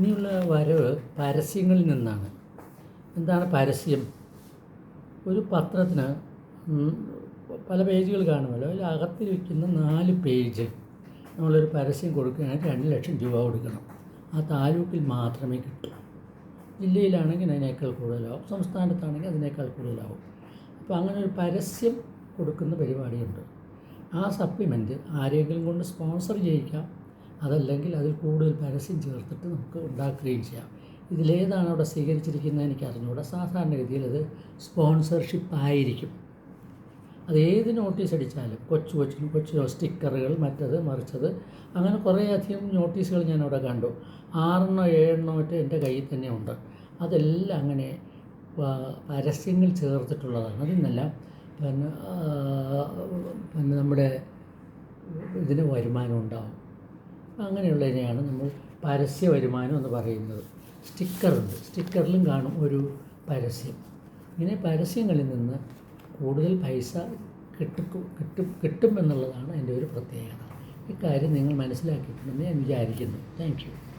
ഇനിയുള്ള വരവ് പരസ്യങ്ങളിൽ നിന്നാണ്. എന്താണ് പരസ്യം? ഒരു പത്രത്തിന് പല പേജുകൾ കാണുമല്ലോ. അതിൽ അകത്തിൽ വയ്ക്കുന്ന നാല് പേജ് നമ്മളൊരു പരസ്യം കൊടുക്കുകയാണെങ്കിൽ രണ്ട് ലക്ഷം രൂപ കൊടുക്കണം. ആ താലൂക്കിൽ മാത്രമേ കിട്ടൂ. ജില്ലയിലാണെങ്കിൽ അതിനേക്കാൾ കൂടുതലാവും. സംസ്ഥാനത്താണെങ്കിൽ അതിനേക്കാൾ കൂടുതലാവും. അപ്പോൾ അങ്ങനെ ഒരു പരസ്യം കൊടുക്കുന്ന പരിപാടിയുണ്ട്. ആ സപ്ലിമെന്റ് ആരെങ്കിലും കൊണ്ട് സ്പോൺസർ ചെയ്യിക്കാം. അതല്ലെങ്കിൽ അതിൽ കൂടുതൽ പരസ്യം ചേർത്തിട്ട് നമുക്ക് ഉണ്ടാക്കുകയും ചെയ്യാം. ഇതിലേതാണ് അവിടെ സ്വീകരിച്ചിരിക്കുന്നത് എനിക്ക് അറിഞ്ഞുകൂടാ സാധാരണഗതിയിൽ അത് സ്പോൺസർഷിപ്പ് ആയിരിക്കും. അത് ഏത് നോട്ടീസ് അടിച്ചാലും കൊച്ചു കൊച്ചിന് കൊച്ചു സ്റ്റിക്കറുകൾ മറ്റത് മറിച്ചത് അങ്ങനെ കുറേയധികം നോട്ടീസുകൾ ഞാൻ അവിടെ കണ്ടു. ആറെണ്ണോ ഏഴെണ്ണോ മറ്റോ എന്റെ കയ്യിൽ തന്നെ ഉണ്ട്. അതെല്ലാം അങ്ങനെ പരസ്യങ്ങൾ ചേർത്തിട്ടുള്ളതാണ്. അതിന്നല്ല പിന്നെ പിന്നെ നമ്മുടെ ഇതിന് വരുമാനം ഉണ്ടാവും. അങ്ങനെയുള്ളതിനെയാണ് നമ്മൾ പരസ്യ വരുമാനം എന്ന് പറയുന്നത്. സ്റ്റിക്കറുണ്ട്. സ്റ്റിക്കറിലും കാണും ഒരു പരസ്യം. ഇങ്ങനെ പരസ്യങ്ങളിൽ നിന്ന് കൂടുതൽ പൈസ കിട്ടും കിട്ടും കിട്ടും എന്നുള്ളതാണ് എന്റെ ഒരു പ്രത്യേകത. ഇക്കാര്യം നിങ്ങൾ മനസ്സിലാക്കിയിട്ടുണ്ടെന്ന് ഞാൻ വിചാരിക്കുന്നു. Thank you.